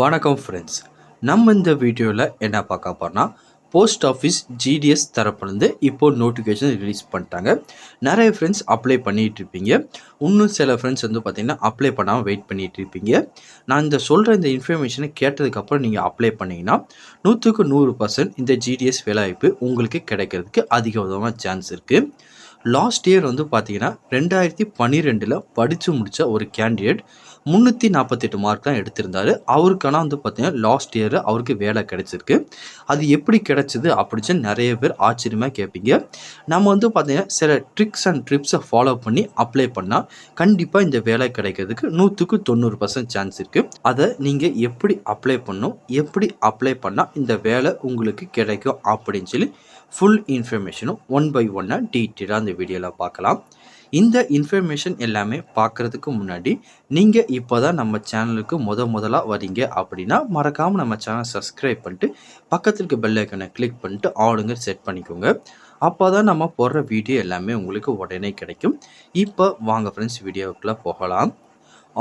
வணக்கம் ஃப்ரெண்ட்ஸ் நம்ம இந்த வீடியோவில் என்ன பார்க்க போனால் போஸ்ட் ஆஃபீஸ் ஜிடிஎஸ் தரப்புலேருந்து இப்போது நோட்டிஃபிகேஷன் ரிலீஸ் பண்ணிட்டாங்க. நிறைய ஃப்ரெண்ட்ஸ் அப்ளை பண்ணிகிட்டு இருப்பீங்க. இன்னும் சில ஃப்ரெண்ட்ஸ் வந்து பார்த்திங்கன்னா அப்ளை பண்ணாமல் வெயிட் பண்ணிகிட்டு இருப்பீங்க. நான் இந்த சொல்கிற இந்த இன்ஃபர்மேஷனை கேட்டதுக்கப்புறம் நீங்கள் அப்ளை பண்ணிங்கன்னா நூற்றுக்கு நூறு பர்சன்ட் இந்த ஜிடிஎஸ் வேலைவாய்ப்பு உங்களுக்கு கிடைக்கிறதுக்கு அதிக விதமாக சான்ஸ் இருக்குது லாஸ்ட் இயர் வந்து பார்த்தீங்கன்னா ரெண்டாயிரத்தி பன்னிரெண்டில் படித்து முடித்த ஒரு கேண்டிடேட் முந்நூற்றி நாற்பத்தெட்டு மார்க் தான் எடுத்திருந்தார். அவருக்கான வந்து பார்த்தீங்கன்னா லாஸ்ட் இயர் அவருக்கு வேலை கிடைச்சிருக்கு. அது எப்படி கிடைச்சிது அப்படின்னு நிறைய பேர் ஆச்சரியமாக கேட்பீங்க நம்ம வந்து பார்த்தீங்கன்னா சில ட்ரிக்ஸ் அண்ட் ட்ரிப்ஸை ஃபாலோ பண்ணி அப்ளை பண்ணால் கண்டிப்பாக இந்த வேலை கிடைக்கிறதுக்கு நூற்றுக்கு தொண்ணூறு பர்சன்ட் சான்ஸ் இருக்குது அதை நீங்கள் எப்படி அப்ளை பண்ணும் எப்படி அப்ளை பண்ணால் இந்த வேலை உங்களுக்கு கிடைக்கும் அப்படின்னு சொல்லி ஃபுல் இன்ஃபர்மேஷனும் ஒன் பை ஒன்னாக டீட்டெயிலாக அந்த வீடியோவில் பார்க்கலாம். இந்த இன்ஃபர்மேஷன் எல்லாமே பார்க்குறதுக்கு முன்னாடி நீங்கள் இப்போ தான் நம்ம சேனலுக்கு முத முதலாக வரீங்க அப்படின்னா மறக்காமல் நம்ம சேனல் சப்ஸ்கிரைப் பண்ணிட்டு பக்கத்தில் இருக்க பெல் ஐக்கனை கிளிக் பண்ணிட்டு ஆளுங்க செட் பண்ணிக்கோங்க. அப்போ தான் நம்ம போடுற வீடியோ எல்லாமே உங்களுக்கு உடனே கிடைக்கும். இப்போ வாங்க ஃப்ரெண்ட்ஸ் வீடியோக்குள்ளே போகலாம்.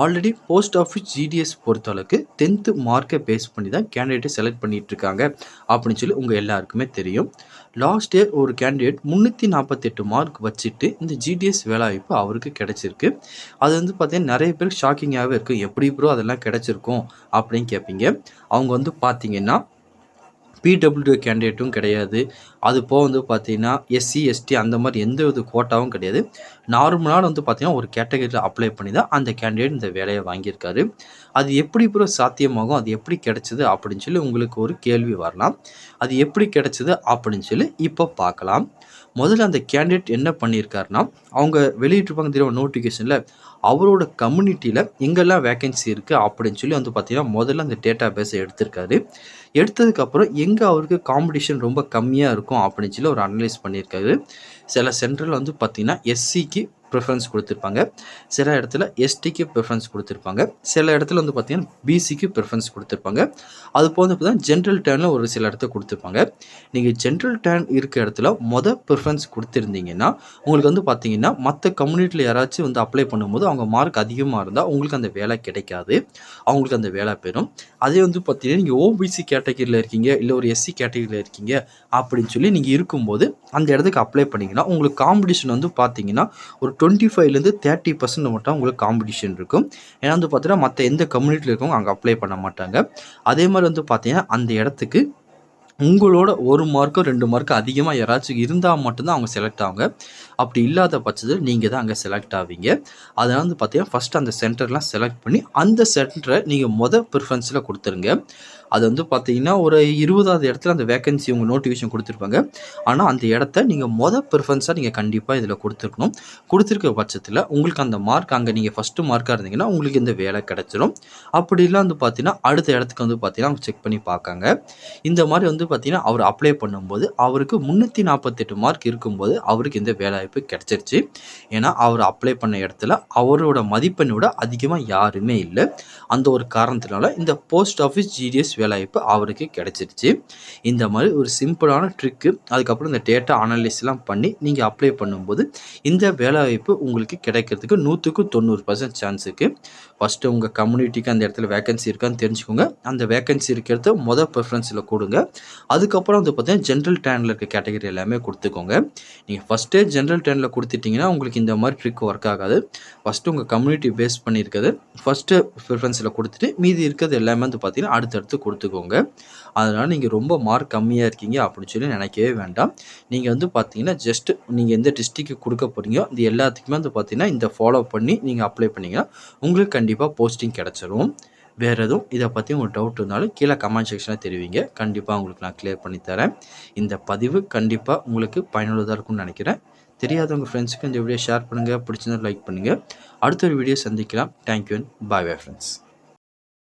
ஆல்ரெடி போஸ்ட் ஆஃபீஸ் ஜிடிஎஸ் பொறுத்தளவுக்கு டென்த்து மார்க்கை பேஸ் பண்ணி தான் கேண்டிடேட்டை செலக்ட் பண்ணிகிட்டு இருக்காங்க அப்படின்னு சொல்லி உங்கள் எல்லாருக்குமே தெரியும். லாஸ்ட் இயர் ஒரு கேண்டிடேட் முந்நூற்றி நாற்பத்தெட்டு மார்க் வச்சுட்டு இந்த ஜிடிஎஸ் வேலைவாய்ப்பு அவருக்கு கிடச்சிருக்கு. அது வந்து பார்த்திங்கன்னா நிறைய பேருக்கு ஷாக்கிங்காகவே இருக்கும் எப்படி ப்ரோ அதெல்லாம் கிடச்சிருக்கும் அப்படின்னு கேட்பீங்க அவங்க வந்து பார்த்தீங்கன்னா பிடபிள்யூ கேண்டிடேட்டும் கிடையாது. அது போக வந்து பார்த்தீங்கன்னா எஸ்சி எஸ்டி அந்த மாதிரி எந்த வித கோட்டாவும் கிடையாது. நார்மலாக வந்து பார்த்தீங்கன்னா ஒரு கேட்டகரியில் அப்ளை பண்ணி தான் அந்த கேண்டிடேட் இந்த வேலையை வாங்கியிருக்காரு. அது எப்படி ப்ரோ சாத்தியமாகும்? அது எப்படி கிடைச்சிது அப்படின்னு சொல்லி உங்களுக்கு ஒரு கேள்வி வரலாம். அது எப்படி கிடைச்சது அப்படின்னு சொல்லி இப்போ பார்க்கலாம். முதல்ல அந்த கேண்டிடேட் என்ன பண்ணியிருக்காருன்னா அவங்க வெளியிட்டிருப்பாங்க தெரியும் நோட்டிஃபிகேஷனில் அவரோட கம்யூனிட்டியில் எங்கெல்லாம் வேக்கன்சி இருக்குது அப்படின்னு சொல்லி வந்து பார்த்தீங்கன்னா முதல்ல அந்த டேட்டா பேஸை எடுத்திருக்காரு. எடுத்ததுக்கப்புறம் எங்கே அவருக்கு காம்படிஷன் ரொம்ப கம்மியாக இருக்கும் அப்படின்னு சொல்லி ஒரு அனலைஸ் பண்ணியிருக்காரு. சில சென்ட்ரல் வந்து பார்த்திங்கன்னா எஸ்சிக்கு ப்ரிஃபரன்ஸ் கொடுத்துருப்பாங்க. சில இடத்துல எஸ்டிக்கு ப்ரிஃபரன்ஸ் கொடுத்துருப்பாங்க. சில இடத்துல வந்து பார்த்திங்கன்னா பிசிக்கு ப்ரிஃபரன்ஸ் கொடுத்துருப்பாங்க. அது போக வந்து பார்த்தீங்கன்னா ஜென்ரல் டேர்னில் ஒரு சில இடத்த கொடுத்துருப்பாங்க. நீங்கள் ஜென்ரல் டேர்ன் இருக்க இடத்துல மொதல் ப்ரிஃபரன்ஸ் கொடுத்துருந்தீங்கன்னா உங்களுக்கு வந்து பார்த்தீங்கன்னா மற்ற கம்யூனிட்டியில் யாராச்சும் வந்து அப்ளை பண்ணும்போது அவங்க மார்க் அதிகமாக இருந்தால் உங்களுக்கு அந்த வேலை கிடைக்காது. அவங்களுக்கு அந்த வேலை பெறும் அதே வந்து பார்த்தீங்கன்னா நீங்கள் ஓபிசி கேட்டகரியில் இருக்கீங்க இல்லை ஒரு எஸ்சி கேட்டகரியில் இருக்கீங்க அப்படின்னு சொல்லி நீங்கள் இருக்கும்போது அந்த இடத்துக்கு அப்ளை பண்ணிங்கன்னா உங்களுக்கு காம்படிஷன் வந்து பார்த்தீங்கன்னா ஒரு டுவெண்ட்டி ஃபைவ்லேருந்து தேர்ட்டி பர்சன்ட் மட்டும் உங்களுக்கு காம்படிஷன் இருக்கும். ஏன்னா வந்து பார்த்தீங்கன்னா மற்ற எந்த கம்யூனிட்டியில் இருக்கவங்க அங்கே அப்ளை பண்ண மாட்டாங்க. அதே மாதிரி வந்து பார்த்தீங்கன்னா அந்த இடத்துக்கு உங்களோட ஒரு மார்க்கோ ரெண்டு மார்க்கோ அதிகமாக யாராச்சும் இருந்தால் மட்டும்தான் அவங்க செலக்ட் ஆகுங்க அப்படி இல்லாத பட்சத்தில் நீங்கள் தான் அங்கே செலக்ட் ஆவீங்க. அதனால் வந்து பார்த்தீங்கன்னா ஃபஸ்ட்டு அந்த சென்டர்லாம் செலக்ட் பண்ணி அந்த சென்டரை நீங்கள் மொதல் ப்ரிஃபரன்ஸில் கொடுத்துருங்க. அது வந்து பார்த்தீங்கன்னா ஒரு இருபதாவது இடத்துல அந்த வேக்கன்சி உங்கள் நோட்டிஃபிகேஷன் கொடுத்துருப்பாங்க. ஆனால் அந்த இடத்த நீங்கள் மொதல் ப்ரிஃபரன்ஸாக நீங்கள் கண்டிப்பாக இதில் கொடுத்துருக்கணும். கொடுத்துருக்க பட்சத்தில் உங்களுக்கு அந்த மார்க் அங்கே நீங்கள் ஃபஸ்ட்டு மார்க்காக இருந்தீங்கன்னா உங்களுக்கு இந்த வேலை கிடச்சிரும். அப்படிலாம் வந்து பார்த்தீங்கன்னா அடுத்த இடத்துக்கு வந்து பார்த்தீங்கன்னா அவங்க செக் பண்ணி பார்க்காங்க. இந்த மாதிரி வந்து பார்த்தீங்கன்னா அவர் அப்ளை பண்ணும்போது அவருக்கு முந்நூற்றி நாற்பத்தெட்டு மார்க் இருக்கும்போது அவருக்கு இந்த வேலைவாய்ப்பு கிடச்சிருச்சு. ஏன்னா அவர் அப்ளை பண்ண இடத்துல அவரோட மதிப்பெண்ணோட அதிகமாக யாருமே இல்லை. அந்த ஒரு காரணத்தினால இந்த போஸ்ட் ஆஃபீஸ் ஜிடிஎஸ் வேலைவாய்ப்பு அவருக்கு கிடச்சிருச்சு. இந்த மாதிரி ஒரு சிம்பிளான ட்ரிக்கு அதுக்கப்புறம் இந்த டேட்டா அனலிஸ்லாம் பண்ணி நீங்கள் அப்ளை பண்ணும்போது இந்த வேலைவாய்ப்பு உங்களுக்கு கிடைக்கிறதுக்கு நூற்றுக்கு தொண்ணூறு பர்சன்ட் சான்ஸ் இருக்குது ஃபஸ்ட்டு உங்கள் கம்யூனிட்டிக்கு அந்த இடத்துல வேகன்சி இருக்கான்னு தெரிஞ்சுக்கோங்க. அந்த வேகன்சி இருக்கிறத மொதல் ப்ரிஃபரன்ஸில் கொடுங்க. அதுக்கப்புறம் வந்து பார்த்தீங்கன்னா ஜென்ரல் டேனில் இருக்க கேட்டகரி எல்லாமே கொடுத்துக்கோங்க. நீங்கள் ஃபஸ்ட்டே ஜென்ரல் டேனில் கொடுத்துட்டிங்கன்னா உங்களுக்கு இந்த மாதிரி ட்ரிக் ஒர்க் ஆகாது. ஃபஸ்ட்டு உங்கள் கம்யூனிட்டி பேஸ் பண்ணியிருக்கிறது ஃபஸ்ட்டு ப்ரிஃபரன்ஸில் கொடுத்துட்டு மீதி இருக்கிறது எல்லாமே வந்து பார்த்தீங்கன்னா அடுத்தடுத்து கொடுத்துக்கோங்க. அதனால் நீங்கள் ரொம்ப மார்க் கம்மியாக இருக்கீங்க அப்படின்னு சொல்லி நினைக்கவே வேண்டாம். நீங்கள் வந்து பார்த்தீங்கன்னா ஜஸ்ட்டு நீங்கள் எந்த டிஸ்ட்ரிக்கு கொடுக்க போகிறீங்களோ இது எல்லாத்துக்குமே வந்து பார்த்தீங்கன்னா இந்த ஃபாலோ பண்ணி நீங்கள் அப்ளை பண்ணிங்கன்னா உங்களுக்கு கண்டிப்பாக போஸ்டிங் கிடச்சிரும். வேறு எதுவும் இதை பற்றி உங்களுக்கு டவுட் இருந்தாலும் கீழே கமெண்ட் செக்ஷனில் தெரிவிங்க. கண்டிப்பாக உங்களுக்கு நான் கிளியர் பண்ணித்தரேன் இந்த பதிவு கண்டிப்பாக உங்களுக்கு பயனுள்ளதாக இருக்கும்னு நினைக்கிறேன். தெரியாதவங்க ஃப்ரெண்ட்ஸுக்கு இந்த வீடியோ ஷேர் பண்ணுங்கள் பிடிச்சிருந்தா லைக் பண்ணுங்கள் அடுத்த ஒரு வீடியோ சந்திக்கலாம். Thank you and bye bye friends